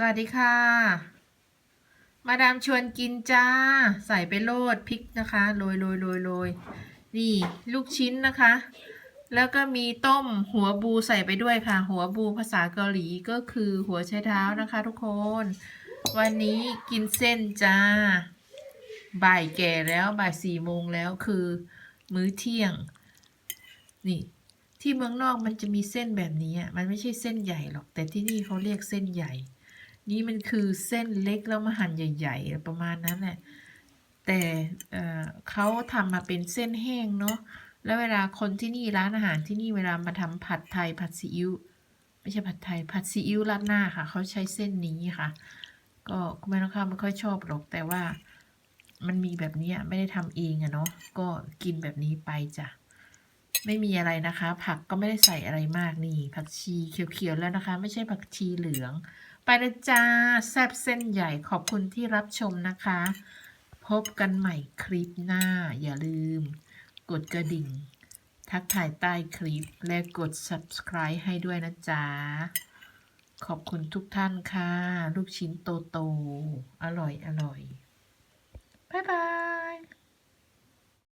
สวัสดีค่ะ มาดามชวนกินจ้า ใส่ไปโรดพริกนะคะโรยโรยโรยโรยนี่ลูกชิ้นนะคะ แล้วก็มีต้มหัวบูใส่ไปด้วยค่ะ หัวบูภาษาเกาหลีก็คือหัวไชเท้านะคะทุกคน วันนี้กินเส้นจ้า บ่ายแก่แล้วบ่ายสี่โมงแล้วคือมื้อเที่ยง นี่ที่เมืองนอกมันจะมีเส้นแบบนี้มันไม่ใช่เส้นใหญ่หรอก แต่ที่นี่เขาเรียกเส้นใหญ่ นี่มันคือเส้นเล็กแล้วมาหั่นใหญ่ ๆ ประมาณนั้นแหละแต่เขาทำมาเป็นเส้นแห้งเนาะแล้วเวลาคนที่นี่ร้านอาหารที่นี่เวลามาทำผัดไทยผัดซีอิ๊วไม่ใช่ผัดไทยผัดซีอิ๊วราดหน้าค่ะเขาใช้เส้นนี้ค่ะ ก็คุณแม่น้องข้าวไม่ค่อยชอบหรอกแต่ว่ามันมีแบบนี้ไม่ได้ทำเองอะเนาะก็กินแบบนี้ไปจ้ะ ไม่มีอะไรนะคะ ผักก็ไม่ได้ใส่อะไรมากนี่ ผักชีเขียวๆแล้วนะคะ ไม่ใช่ผักชีเหลือง ไปเลยจ้าแซบเส้นใหญ่ขอบคุณที่รับชมนะคะ พบกันใหม่คลิปหน้า อย่าลืม กดกระดิ่ง ทักทายใต้คลิปและกด subscribe ให้ด้วยนะจ๊ะขอบคุณทุกท่านค่ะ ลูกชิ้นโตๆอร่อยอร่อย บ๊ายบาย